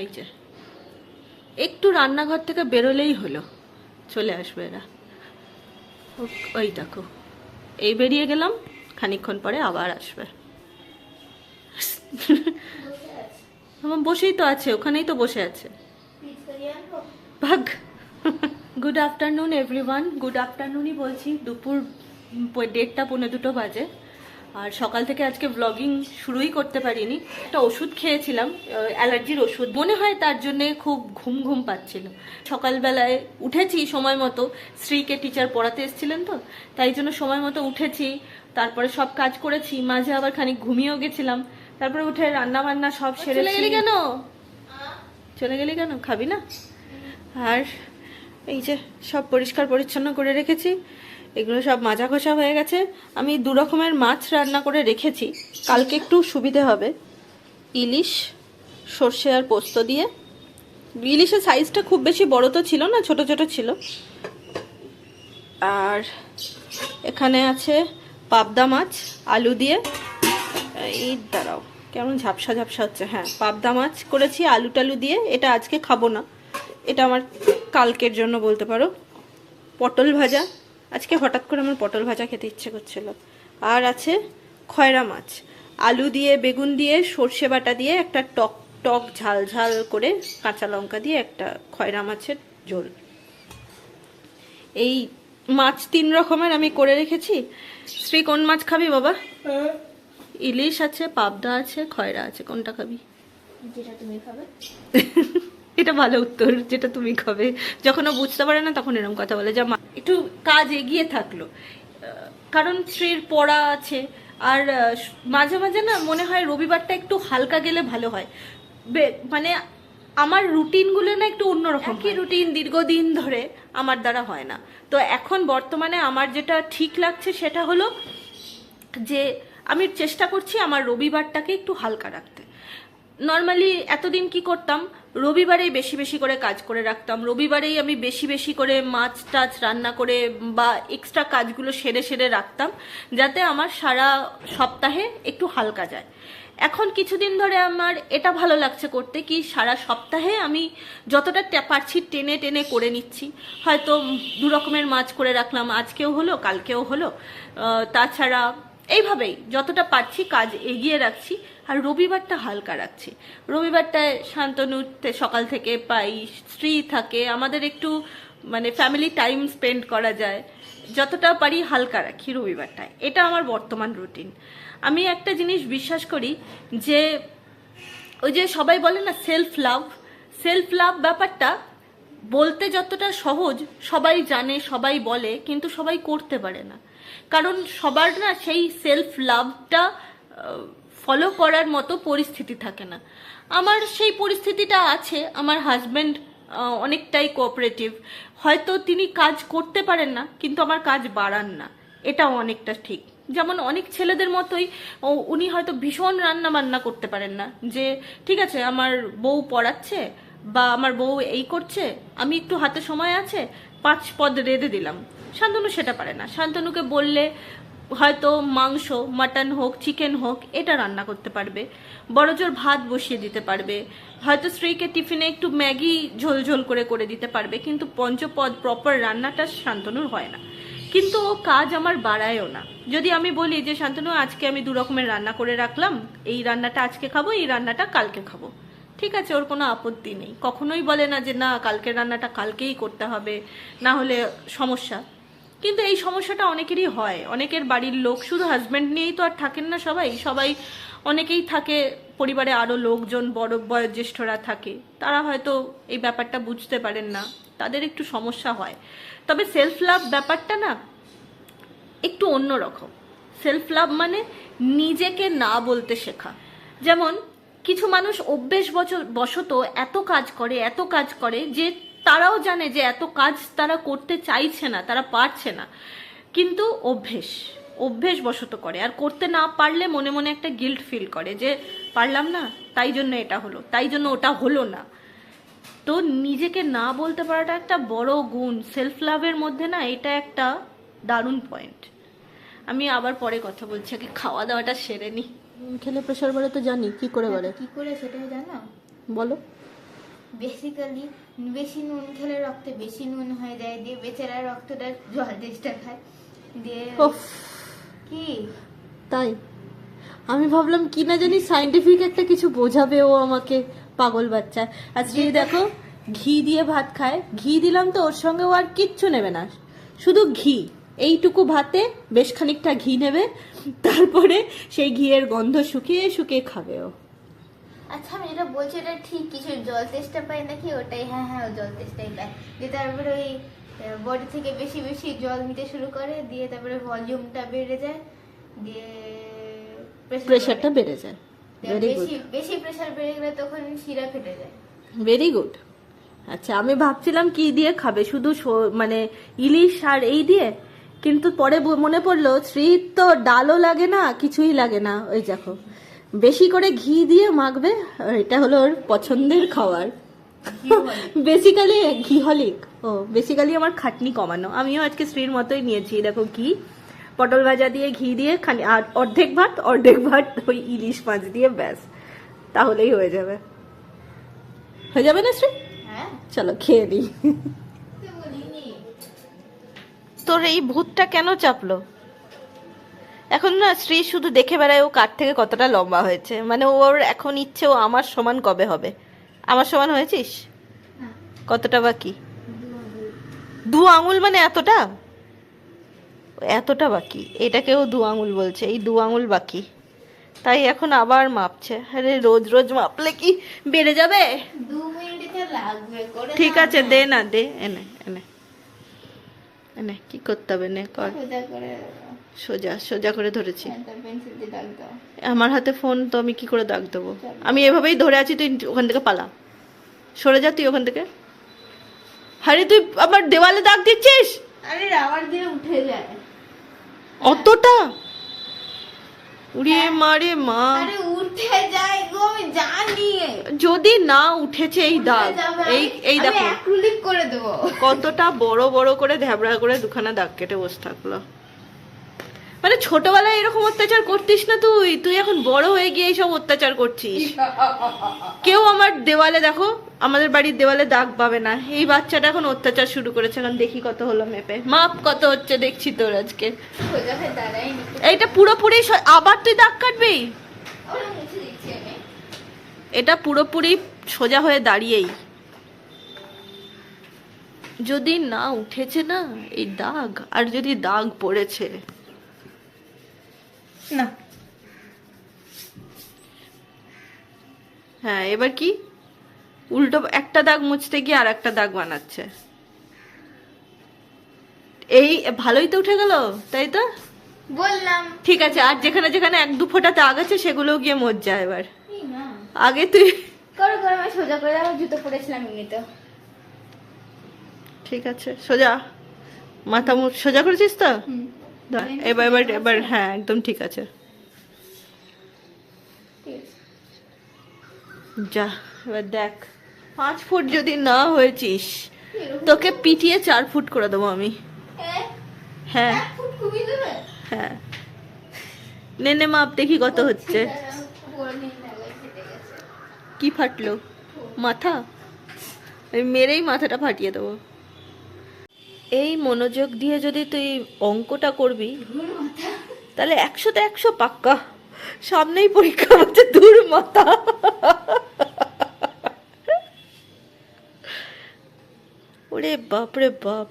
এই যে। একটু রান্নাঘর থেকে বেরোলেই হলো। চলে আসবে এরা। ওই দেখো। এই বেরিয়ে গেলাম, খানিকক্ষণ পরে আবার আসবে। আমার বসেই তো আছে, ওখানেই তো বসে আছে। ভাগ। গুড আফটারনুন এভরিওয়ান গুড আফটারনুনই বলছি, দুপুর দেড়টা পৌনে দুটো বাজে। আর সকাল থেকে আজকে ব্লগিং শুরুই করতে পারিনি। একটা ওষুধ খেয়েছিলাম অ্যালার্জির ওষুধ। মনে হয় তার জন্য খুব ঘুম ঘুম পাচ্ছিল। সকালবেলায় উঠেছি সময় মতো স্ত্রীকে টিচার পড়াতে এসেছিলেন তো তাই জন্য সময় মতো উঠেছি। তারপরে সব কাজ করেছি মাঝে আবার খানিক ঘুমিয়েও গেছিলাম। তারপরে উঠে রান্না বান্না সব সেরে চলে গেলি কেন? চলে গেলি কেন? খাবি না? আর এই যে সব পরিষ্কার পরিচ্ছন্ন করে রেখেছি। এগুলো সব মাজা ঘষা হয়ে গেছে। আমি দু রকমের মাছ রান্না করে রেখেছি। কালকে একটু সুবিধে হবে। ইলিশ, সর্ষে আর পোস্ত দিয়ে। ইলিশের সাইজটা খুব বেশি বড় তো ছিল না, ছোট ছোট ছিল। আর এখানে আছে পাবদা মাছ, আলু দিয়ে। এই দাঁড়াও, কেমন ঝাপসা ঝাপসা হচ্ছে। হ্যাঁ পাবদা মাছ করেছি, আলু টালু দিয়ে। এটা আজকে খাব না। এটা আমার কালকের জন্য বলতে পারো। পটল ভাজা। আজকে হঠাৎ করে আমার পটল ভাজা খেতে ইচ্ছে করছিল। আর আছে খয়রা মাছ। আলু দিয়ে বেগুন দিয়ে সর্ষে বাটা দিয়ে একটা টক টক ঝাল ঝাল করে কাঁচা লঙ্কা দিয়ে একটা খয়রা মাছের ঝোল। এই মাছ তিন রকমের আমি করে রেখেছি। শ্রী কোন মাছ খাবি বাবা? ইলিশ আছে পাবদা আছে খয়রা আছে কোনটা খাবি? যেটা তুমি খাবে। এটা ভালো উত্তর যেটা তুমি খাবে। যখন ও বুঝতে পারে না তখন এরকম কথা বলে। যা মা একটু কাজ এগিয়ে থাকল। কারণ স্ত্রীর পড়া আছে। আর মাঝে মাঝে না মনে হয় রবিবারটা একটু হালকা গেলে ভালো হয়। মানে আমার রুটিনগুলো না একটু অন্যরকম কি রুটিন দীর্ঘদিন ধরে আমার দ্বারা হয় না। তো এখন বর্তমানে আমার যেটা ঠিক লাগছে সেটা হলো যে আমি চেষ্টা করছি আমার রবিবারটাকে একটু হালকা রাখতে। নর্মালি এতদিন কি করতাম? রবিবারেই বেশি বেশি করে কাজ করে রাখতাম। রবিবারেই আমি বেশি বেশি করে মাছ টাছ রান্না করে বা এক্সট্রা কাজগুলো সেরে সেরে রাখতাম, যাতে আমার সারা সপ্তাহে একটু হালকা যায়। এখন কিছুদিন ধরে আমার এটা ভালো লাগছে করতে কি সারা সপ্তাহে আমি যতটা পারছি টেনে টেনে করে নিচ্ছি। হয়তো দু রকমের মাছ করে রাখলাম, আজকেও হলো, কালকেও হলো। তাছাড়া এইভাবেই যতটা পারছি কাজ এগিয়ে রাখছি, আর রবিবারটা হালকা রাখছি। রবিবারটায় শান্তনু তে- সকাল থেকে পাই, স্ত্রী থাকে, আমাদের একটু মানে ফ্যামিলি টাইম স্পেন্ড করা যায়। যতটা পারি হালকা রাখি রবিবারটায় এটা আমার বর্তমান রুটিন আমি একটা জিনিস বিশ্বাস করি যে, ওই যে সবাই বলে না সেলফ লাভ সেলফ লাভ ব্যাপারটা বলতে যতটা সহজ সবাই জানে, সবাই বলে, কিন্তু সবাই করতে পারে না। কারণ সবার না সেই সেলফ লাভটা ফলো করার মতো পরিস্থিতি থাকে না। আমার সেই পরিস্থিতিটা আছে, আমার হাজব্যান্ড অনেকটাই কোঅপারেটিভ হয়তো তিনি কাজ করতে পারেন না, কিন্তু আমার কাজ বাড়ান না। এটাও অনেকটা ঠিক। যেমন অনেক ছেলেদের মতোই উনি হয়তো ভীষণ রান্না বান্না করতে পারেন না। যে, ঠিক আছে, আমার বউ পড়াচ্ছে বা আমার বউ এই করছে, আমি একটু হাতে সময় আছে, পাঁচ পদ রেঁধে দিলাম। শান্তনু সেটা পারে না। শান্তনুকে বললে হয়তো মাংস, মাটন হোক চিকেন হোক, এটা রান্না করতে পারবে। বড়জোর ভাত বসিয়ে দিতে পারবে। হয়তো স্ত্রীকে টিফিনে একটু ম্যাগি ঝোল ঝোল করে করে দিতে পারবে, কিন্তু পঞ্চপদ প্রপার রান্নাটা শান্তনুর হয় না। কিন্তু ও কাজ আমার বাড়ায়ও না। যদি আমি বলি যে, শান্তনু, আজকে আমি দু রকমের রান্না করে রাখলাম। এই রান্নাটা আজকে খাব, এই রান্নাটা কালকে খাব। ঠিক আছে, ওর কোনো আপত্তি নেই। কখনোই বলে না যে, না, কালকের রান্নাটা কালকেই করতে হবে। না হলে সমস্যা। কিন্তু এই সমস্যাটা অনেকেরই হয়। অনেকের বাড়ির লোক শুধু হাজব্যান্ড নিয়েই তো আর থাকেন না সবাই। সবাই অনেকেই থাকে পরিবারে আরও লোকজন, বড় বয়োজ্যেষ্ঠরা থাকে। তারা হয়তো এই ব্যাপারটা বুঝতে পারেন না। তাদের একটু সমস্যা হয়। তবে সেলফ লাভ ব্যাপারটা না একটু অন্যরকম। সেলফ লাভ মানে নিজেকে না বলতে শেখা। যেমন, কিছু মানুষ অভ্যেস বছর বশত এত কাজ করে, এত কাজ করে যে তারাও জানে যে এত কাজ তারা করতে চাইছে না তারা পারছে না। কিন্তু অভ্যেস অভ্যেস বশত করে। আর করতে না পারলে মনে মনে একটা গিল্ট ফিল করে যে পারলাম না তাই জন্য এটা হলো তাই জন্য ওটা হলো না। তো নিজেকে না বলতে পারাটা একটা বড় গুণ। সেলফ লাভের মধ্যে না এটা একটা দারুণ পয়েন্ট আমি আবার পরে কথা বলছি আগে খাওয়া দাওয়াটা সেরে নি। খেলে প্রেশার বাড়ে তো জানি কি করে বাড়ে? কি করে সেটাও জানো? বলো। বেসিক্যালি বেশি নুন খেলে রক্তে বেশি নুন হয়ে যায় দিয়ে বেচারা রক্তটা জল তেষ্টা খায়। দিয়ে কি? তাই। আমি ভাবলাম কি না জানি সাইন্টিফিক একটা কিছু বোঝাবে ও আমাকে পাগল বাচ্চা। আজকে দেখো ঘি দিয়ে ভাত খায়। ঘি দিলাম তো ওর সঙ্গে ও আর কিচ্ছু নেবে না। শুধু ঘি। এইটুকু ভাতে বেশ খানিকটা ঘি নেবে। তারপরে সেই ঘিয়ের গন্ধ শুকিয়ে শুকিয়ে খাবে ও। আচ্ছা আমি যেটা বলছি এটা ঠিক কিছু জল তেষ্টা পায় নাকি? ওটাই হ্যাঁ হ্যাঁ ও জল তেষ্টাই পায়। দিয়ে তারপরে ওই বডি থেকে বেশি বেশি জল নিতে শুরু করে দিয়ে তারপরে ভলিউমটা বেড়ে যায় দিয়ে প্রেশারটা বেড়ে যায়। ভেরি গুড বেশি বেশি প্রেশার বেড়ে গেলে তখন শিরা ফেটে যায়। ভেরি গুড আচ্ছা আমি ভাবছিলাম কি দিয়ে খাবে শুধু মানে ইলিশ আর এই দিয়ে? কিন্তু পরে মনে পড়ল শ্রীর তো ডালও লাগে না কিছুই লাগে না। ওই দেখো। বেশি করে ঘি দিয়ে মাখবে এটা হলো ওর পছন্দের খাবার। বেসিক্যালি ঘি হলিক। ও বেসিক্যালি আমার খাটনি কমানো। আমিও আজকে শ্রীর মতোই নিয়েছি দেখো ঘি। পটল ভাজা দিয়ে ঘি দিয়ে খানি আর অর্ধেক ভাত অর্ধেক ভাত ওই ইলিশ মাছ দিয়ে ব্যাস। তাহলেই হয়ে যাবে। হয়ে যাবে না শ্রী হ্যাঁ। চলো খেয়ে দিই তোর এই ভূতটা কেন চাপলো? এখন না শ্রী শুধু দেখে বেড়ায় ও কার থেকে কতটা লম্বা হয়েছে। মানে ওর এখন ইচ্ছে ও আমার সমান কবে হবে? আমার সমান হয়েছিস? কতটা বাকি দু আঙুল। মানে এতটা? এতটা বাকি এটাকেও দু আঙুল বলছে। এই দু আঙুল বাকি তাই এখন আবার মাপছে। আরে রোজ রোজ মাপলে কি বেড়ে যাবে? ঠিক আছে দে না দে এনে এনে। এনে কি করতে হবে? নে কর সোজা সোজা করে ধরেছি। দাও। আমার হাতে ফোন তো আমি কি করে দাগ দেবো? আমি এভাবেই ধরে আছি তুই ওখান থেকে পালা। সরে যা তুই ওখান থেকে। আরে তুই আমার দেওয়ালে দাগ দিচ্ছিস? আরে রাবার দিয়ে উঠে যায়। অতটা? উড়িয়ে মারে মা। আরে উঠে যায় গো জানি। যদি না উঠেছে এই দাগ এই এই দেখো। করে দেবো। কতটা বড় বড় করে ধ্যাবড়া করে দুখানা দাগ কেটে বসে থাকল। মানে ছোটবেলায় এরকম অত্যাচার করতিস না তুই। তুই এখন বড় হয়ে গিয়ে এইসব অত্যাচার করছিস। কেউ আমার দেওয়ালে দেখো, আমাদের বাড়ির দেওয়ালে দাগ পাবে না। এই বাচ্চাটা এখন অত্যাচার শুরু করেছে, এখন দেখি কত হলো মেপে। মাপ কত হচ্ছে দেখছি তোর আজকে। এইটা পুরোপুরি আবার তুই দাগ কাটবি? এটা পুরোপুরি সোজা হয়ে দাঁড়িয়েই। যদি না উঠেছে না, এই দাগ, আর যদি দাগ পড়েছে। না। হ্যাঁ এবার কি? উল্টো একটা দাগ মুছতে গিয়ে আর একটা দাগ বানাচ্ছে। এই ভালোই তো উঠে গেল তাই তো? বললাম। ঠিক আছে আর যেখানে যেখানে এক দু ফোঁটা দাগ আছে সেগুলো গিয়ে মোজ যা এবার না। আগে তুই করো করো আমি সোজা করে আমার জুতো পরেছিলাম এমনিতে ঠিক আছে সোজা। মাথা মুখ সোজা করেছিস তো? এবার এবার এবার হ্যাঁ একদম ঠিক আছে। যা এবার দেখ পাঁচ ফুট যদি না হয়েছিস তোকে পিটিয়ে চার ফুট করে দেবো আমি। হ্যাঁ। হ্যাঁ। নে নে মাপ দেখি কত হচ্ছে। কি ফাটলো? মাথা? আমি মেরেই মাথাটা ফাটিয়ে দেবো। এই মনোযোগ দিয়ে যদি তুই অঙ্কটা করবি, তাহলে একশোতে একশো পাক্কা। সামনেই পরীক্ষা হচ্ছে দূর মাথা। ওরে বাপ রে বাপ।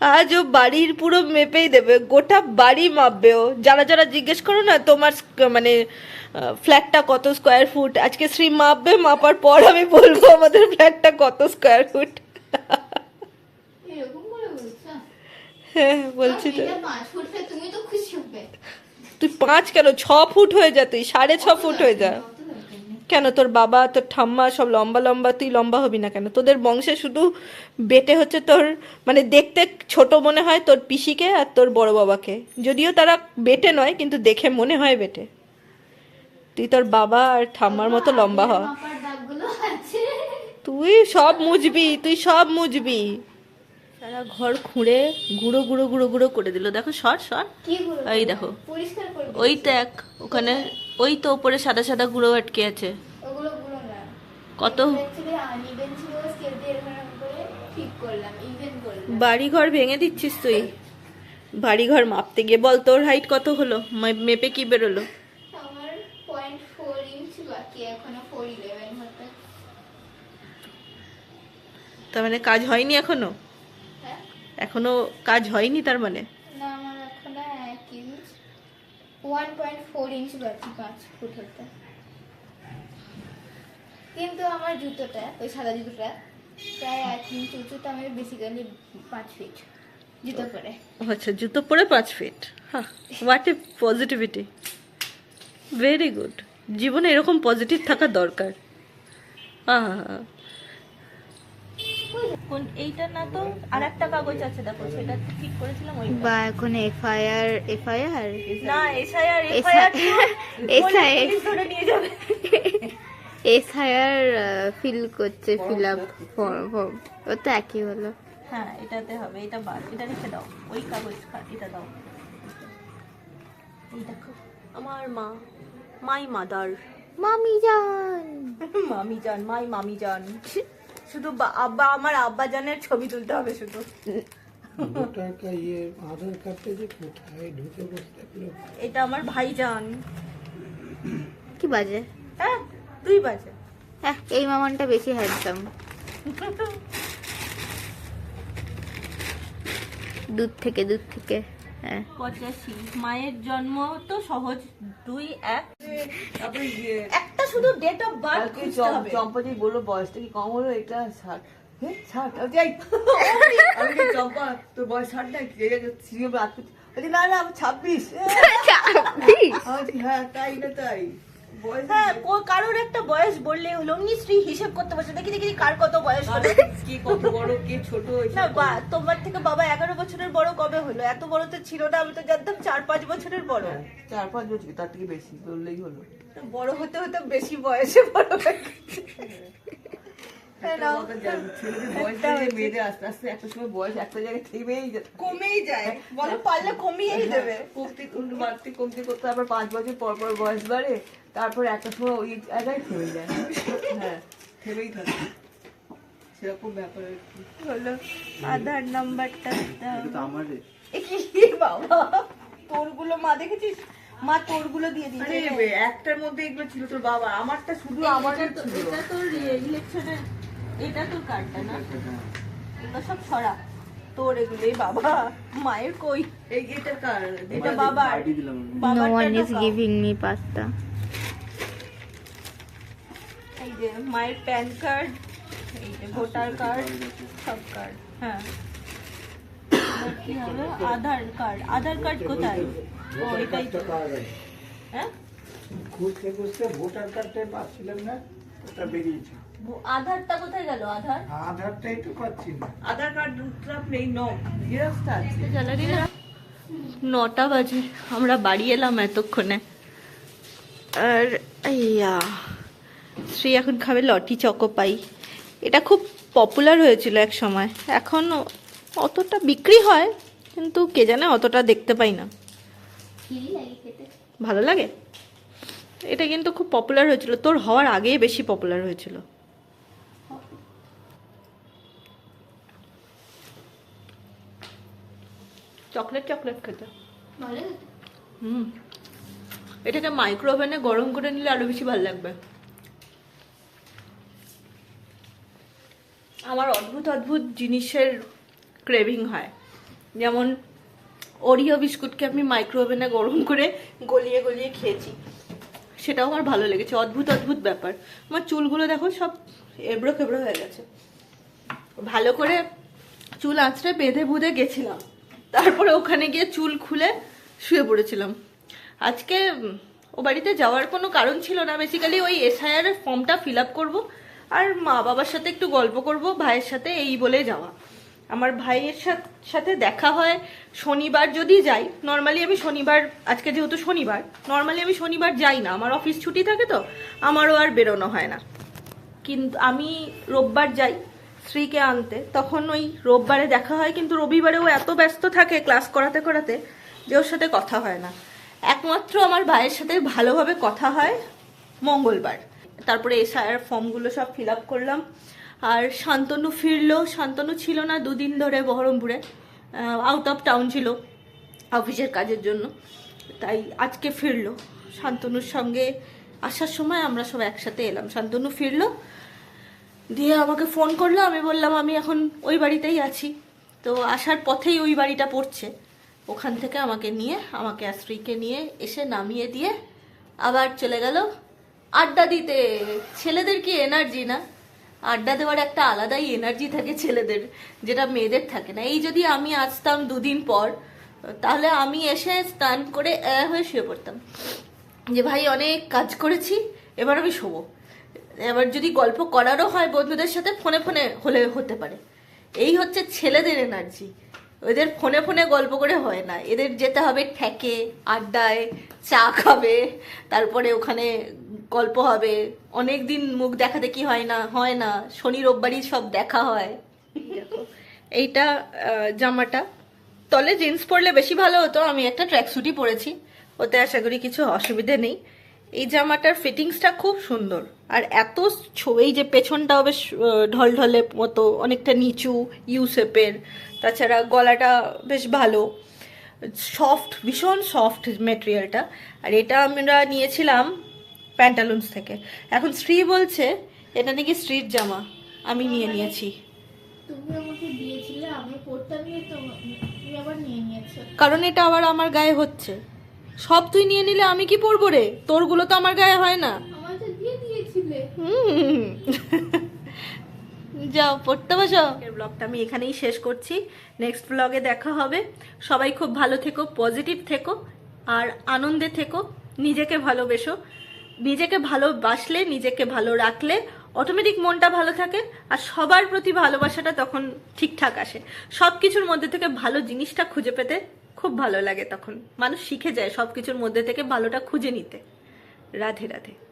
আজ ও বাড়ির পুরো মেপেই দেবে, গোটা বাড়ি মাপবে ও। যারা যারা জিজ্ঞেস করো না, তোমার মানে ফ্ল্যাটটা কত স্কোয়ার ফুট আজকে শ্রী মাপবে, মাপার পর আমি বলব আমাদের ফ্ল্যাটটা কত স্কোয়ার ফুট হ্যাঁ বলছি তো। তুমি তো খুশি হবে। তুই পাঁচ কেন? ছ ফুট হয়ে যা তুই সাড়ে ছ ফুট হয়ে যা। কেন তোর বাবা তোর ঠাম্মা সব লম্বা লম্বা তুই লম্বা হবি না কেন? তোদের বংশে শুধু বেটে হচ্ছে তোর মানে দেখতে ছোট মনে হয় তোর পিসিকে আর তোর বড় বাবাকে। যদিও তারা বেটে নয় কিন্তু দেখে মনে হয় বেটে। তুই তোর বাবা আর ঠাম্মার মতো লম্বা হ। তুই সব মুজবি তুই সব মুজবি। সারা ঘর খুঁড়ে গুঁড়ো গুঁড়ো গুঁড়ো গুঁড়ো করে দিল। দেখো সর সর। এই দেখো। ওই দেখ ওখানে ওই তো ওপরে সাদা সাদা গুঁড়ো আটকে আছে। কত? করলাম বাড়িঘর ভেঙে দিচ্ছিস তুই? বাড়িঘর মাপতে গিয়ে বল তোর হাইট কত হলো? মেপে কি বেরোলো? তার মানে কাজ হয়নি এখনও? এখনও কাজ হয়নি তার মানে? না আমার এখনও এক inch one point four inch বাকি পাঁচ ফুট হতে। কিন্তু আমার জুতোটা ওই সাদা জুতোটা প্রায় এক ইঞ্চ উঁচুতে আমি বেসিক্যালি পাঁচ ফিট জুতো পরে। আচ্ছা জুতো পরে পাঁচ ফিট হ্যাঁ what a positivity very good জীবনে এরকম পজিটিভ থাকা দরকার। আহা। কোন এইটা না তো আর একটা কাগজ আছে দেখো সেটা ঠিক করেছিলাম ওই বা এখন এফআইআর এফআইআর? না এসআইআর SIR এফআইআর SIR ধরে নিয়ে যাবে। এসআইআর ফিল করছে ফিল আপ ফর্ম ও তো একই হলো। হ্যাঁ এটাতে হবে এটা বাদ এটা রেখে দাও ওই কাগজ এটা দাও। এই দেখো। আমার মা মাই মাদার। মামি জান। মামি জান মাই মামি জান। শুধু আব্বা আমার আব্বা জানের ছবি তুলতে হবে শুধু। ভোটার কা ইয়ে আধার কার্ডটা যে কোথায় ঢুকে বসে এটা আমার ভাই জান কি বাজে? হ্যাঁ তুই বাজে। হ্যাঁ এই মামানটা বেশি হ্যান্ডসাম দূর থেকে দূর থেকে। পঁচাশি। মায়ের জন্ম তো সহজ। দুই এক। একটা শুধু ডেট অফ বার্থ খুঁজতে চম- হবে। চম্পাজি বলল বয়সটা কি কম হলো? এটা ষাট। হ্যাঁ আমি চম্পা তোর বয়স ষাট না? সিরিয়াল না না আমি ছাব্বিশ। হ্যাঁ তাই না তাই। হ্যাঁ কো- কারোর একটা বয়স বললে হলো হিসেব করতে বসে দেখি দেখি কার কত বয়স হলো? কি কত বড় কে ছোট না বা তোমার থেকে বাবা এগারো বছরের বড় কবে হলো? এত বড় তো ছিল না আমি তো জানতাম চার পাঁচ বছরের বড়। হ্যাঁ, চার পাঁচ বছর তার থেকে বেশি বললেই হলো। বড় হতে হতে বেশি বয়সে বড় হয়ে। কমেই যায়। বলো পারলে কমিয়েই দেবে। কমতে বাড়তে করতে আবার পাঁচ বছর পর পর বয়স বাড়ে তারপর একটা সময় ওই জায়গায় থেমে যায়। হ্যাঁ থেমেই থাকে। সেরকম ব্যাপার হলো আধার নাম্বারটা কি বাবা। তোরগুলো মা দেখেছিস? মা তোরগুলো দিয়ে আরে দিয়েছে একটার মধ্যে এগুলো ছিল তোর বাবা। আমারটা শুধু আমাদের ছিল। এটা তোর ইলেকশনের এটা তোর কার্ডটা না? এগুলো সব ছড়া। তোর এগুলোই বাবা। মায়ের কই? এই এটা কার? এটা বাবার। নো বাবারটা ওয়ান ইজ ঢোকাও। গিভিং মি পাস্তা এই যে মায়ের প্যান কার্ড এই যে ভোটার কার্ড সব কার্ড হ্যাঁ। এবার কি হবে? আধার কার্ড। আধার কার্ড কোথায়? ও এটাই তো। হ্যাঁ? খুঁজতে খুঁজতে ভোটার কার্ডটাই পাচ্ছিলাম না ওটা বেরিয়েছে। ভো- আধারটা কোথায় গেল? আধার? আধারটাই তো পাচ্ছি না। আধার কার্ডটা নেই ন। জেরক্সটা আছে। নটা বাজে আমরা বাড়ি এলাম এতক্ষণে। আর ইয়া শ্রী এখন খাবে লটি চকো পাই। এটা খুব পপুলার হয়েছিল এক সময়। এখন অতটা বিক্রি হয় কিন্তু কে জানে অতটা দেখতে পাই না। খিরি লাগে খেতে। ভালো লাগে? এটা কিন্তু খুব পপুলার হয়েছিল। তোর হওয়ার আগেই বেশি পপুলার হয়েছিল। চকলেট চকলেট খেতে। হুম। এটাকে মাইক্রো ওভেনে গরম করে নিলে আরও বেশি ভালো লাগবে। আমার অদ্ভুত অদ্ভুত জিনিসের ক্রেভিং হয়। যেমন ওরিও বিস্কুটকে আমি মাইক্রো ওভেনে গরম করে গলিয়ে গলিয়ে খেয়েছি। সেটাও আমার ভালো লেগেছে। অদ্ভুত অদ্ভুত ব্যাপার। আমার চুলগুলো দেখো সব এবড়ো খেবড়ো হয়ে গেছে। ভালো করে চুল আঁচড়ে বেঁধে বুঁধে গেছিলাম। তারপরে ওখানে গিয়ে চুল খুলে শুয়ে পড়েছিলাম। আজকে ও বাড়িতে যাওয়ার কোনো কারণ ছিল না। বেসিক্যালি ওই এসআইআর ফর্মটা ফিল আপ করব আর মা বাবার সাথে একটু গল্প করব, ভাইয়ের সাথে এই বলে যাওয়া। আমার ভাইয়ের সাথে দেখা হয় শনিবার যদি যাই। নর্মালি আমি শনিবার, আজকে যেহেতু শনিবার নর্মালি আমি শনিবার যাই না। আমার অফিস ছুটি থাকে তো, আমারও আর বেরোনো হয় না। কিন্তু আমি রোববার যাই। স্ত্রীকে আনতে, তখন ওই রোববারে দেখা হয়, কিন্তু রবিবারে ও এত ব্যস্ত থাকে ক্লাস করাতে করাতে যে ওর সাথে কথা হয় না। একমাত্র আমার ভাইয়ের সাথে ভালোভাবে কথা হয় মঙ্গলবার। তারপরে এসআইআর ফর্মগুলো সব ফিল আপ করলাম। আর শান্তনু ফিরলো, শান্তনু ছিল না দুদিন ধরে বহরমপুরে আউট অফ টাউন ছিল অফিসের কাজের জন্য, তাই আজকে ফিরলো। শান্তনুর সঙ্গে আসার সময় আমরা সব একসাথে এলাম। শান্তনু ফিরলো দিয়ে আমাকে ফোন করল, আমি বললাম, আমি এখন ওই বাড়িতেই আছি। তো আসার পথেই ওই বাড়িটা পড়ছে। ওখান থেকে আমাকে নিয়ে, আমাকে স্ত্রীকে নিয়ে এসে নামিয়ে দিয়ে আবার চলে গেল আড্ডা দিতে। ছেলেদের কি এনার্জি না? আড্ডা দেওয়ার একটা আলাদাই এনার্জি থাকে ছেলেদের, যেটা মেয়েদের থাকে না। এই যদি আমি আসতাম দুদিন পর, তাহলে আমি এসে স্নান করে হয়ে শুয়ে পড়তাম। যে ভাই, অনেক কাজ করেছি, এবার আমি শোবো। এবার যদি গল্প করারও হয় বন্ধুদের সাথে, ফোনে ফোনে হলে হতে পারে। এই হচ্ছে ছেলেদের এনার্জি। ওদের ফোনে ফোনে গল্প করে হয় না। এদের যেতে হবে ঠেকে, আড্ডায়, চা খাবে, তারপরে ওখানে গল্প হবে। অনেক দিন মুখ দেখা দেখি হয় না হয় না। শনি, রোববারই সব দেখা হয়। এইটা জামাটা। তলে জিন্স পরলে বেশি ভালো হতো। আমি একটা ট্র্যাকস্যুটই পরেছি। ওতে আশা করি কিছু অসুবিধে নেই। এই জামাটার ফিটিংসটা খুব সুন্দর। আর এত এই যে পেছনটাও বেশ ঢলঢলে মতো অনেকটা নিচু ইউ শেপের তাছাড়া গলাটা বেশ ভালো। সফট ভীষণ সফট মেটেরিয়ালটা আর এটা আমরা নিয়েছিলাম প্যান্টালুন্স থেকে। এখন শ্রী বলছে এটা নাকি স্ট্রিট জামা? আমি নিয়ে নিয়েছি। কারণ এটা আবার আমার গায়ে হচ্ছে। সব তুই নিয়ে নিলে আমি কি পরবো রে? তোরগুলো তো আমার গায়ে হয় না। আমার তো দিয়ে দিয়েছিলে। হুম। যাও পড়তে বসো। ব্লগটা আমি এখানেই শেষ করছি। নেক্সট ব্লগে দেখা হবে। সবাই খুব ভালো থেকো পজিটিভ থেকো আর আনন্দে থেকো নিজেকে ভালোবেসো। নিজেকে ভালোবাসলে নিজেকে ভালো রাখলে অটোমেটিক মনটা ভালো থাকে আর সবার প্রতি ভালোবাসাটা তখন ঠিকঠাক আসে। সব কিছুর মধ্যে থেকে ভালো জিনিসটা খুঁজে পেতে খুব ভালো লাগে তখন। মানুষ শিখে যায় সব কিছুর মধ্যে থেকে ভালোটা খুঁজে নিতে। রাধে রাধে।